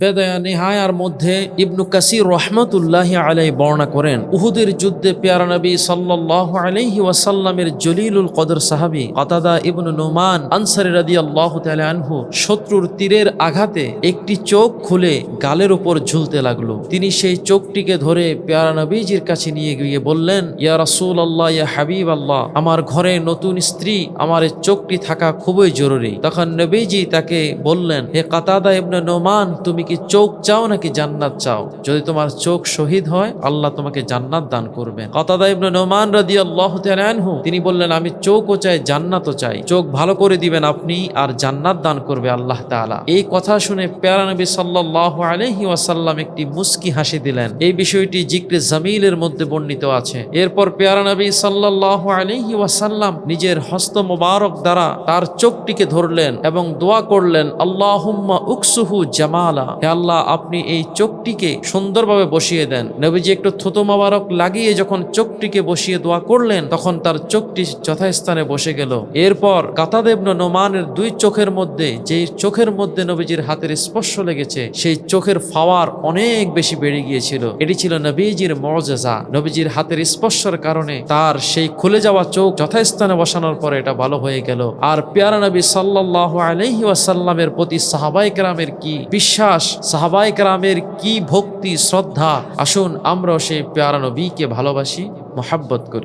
বেদয়া নেহায়ার মধ্যে ইবনু কাসির রহমতুল্লাহ আলাই বর্ণনা করেন, উহুদের যুদ্ধে পেয়ারা নবী সাল্লাহ আলাইহি ওয়াসাল্লামের জলিলুল কদর সাহাবি কাতাদা ইবনু নোমান আনসারি রাদি আল্লাহ আনহু শত্রুর তীরের আঘাতে একটি চোখ খুলে গালের উপর ঝুলতে লাগল। তিনি সেই চোখটিকে ধরে পেয়ারা নবীজির কাছে নিয়ে গিয়ে বললেন, ইয়া রাসূল আল্লাহ ইয়া হাবিব আল্লাহ আমার ঘরে নতুন স্ত্রী, আমার চোখটি থাকা খুবই জরুরি। তখন নবীজি তাকে বললেন, হে কাতাদা ইবনে নোমান, তুমি কি চোখ চাও নাকি জান্নাত চাও? যদি তোমার চোখ শহীদ হয়, আল্লাহ তোমাকে জান্নাত দান করবেন। কাতাদা ইবনে নোমান আনহু, তিনি বললেন, আমি চোখও চাই, জান্নাতও চাই। চোখ ভালো করে দিবেন আপনি আর জান্নাত দান করবে আল্লাহ তাআলা। এই কথা শুনে প্যারা নবী সাল্লাল্লাহু ওয়াসাল্লাম একটি মুস্কি হাসি দিলেন। এই বিষয়টি জিক্রে জামিলের মধ্যে বর্ণিত আছে। এরপর পেয়ারা নবী সাল্লাল্লাহু ওয়াসাল্লাম নিজের হস্ত মোবারক দ্বারা তার চোখটিকে ধরলেন এবং দোয়া করলেন, আল্লাহুম্মা উকসুহু জামালা। হে আল্লাহ, আপনি এই চোখটিকে সুন্দরভাবে বসিয়ে দেন। নবীজি একটু থুতু মোবারক লাগিয়ে যখন চোখটিকে বসিয়ে দোয়া করলেন, তখন তার চোখটি যথাস্থানে বসে গেল। এরপর কাতাদেবন নোমানের দুই চোখের মধ্যে, যেই চোখের মধ্যে নবীজির হাতের স্পর্শ লেগেছে, সেই চোখের ফাওয়ার অনেক বেশি বেড়ে গিয়েছিল। এটি ছিল নবীজির মর্যাদা। নবীজির হাতের স্পর্শের কারণে তার সেই খুলে যাওয়া চোখ যথাস্থানে বসানোর পরে এটা ভালো হয়ে গেল। আর পেয়ারা নবী সাল্লাহ আলহি ওয়াসাল্লামের প্রতি সাহাবাই কেরামের কি বিশ্বাস সাহাবাই রামের কি ভক্তি শ্রদ্ধা? আসুন আমরা সে পেয়ারা নবীকে ভালোবাসি মোহাব্বত করি।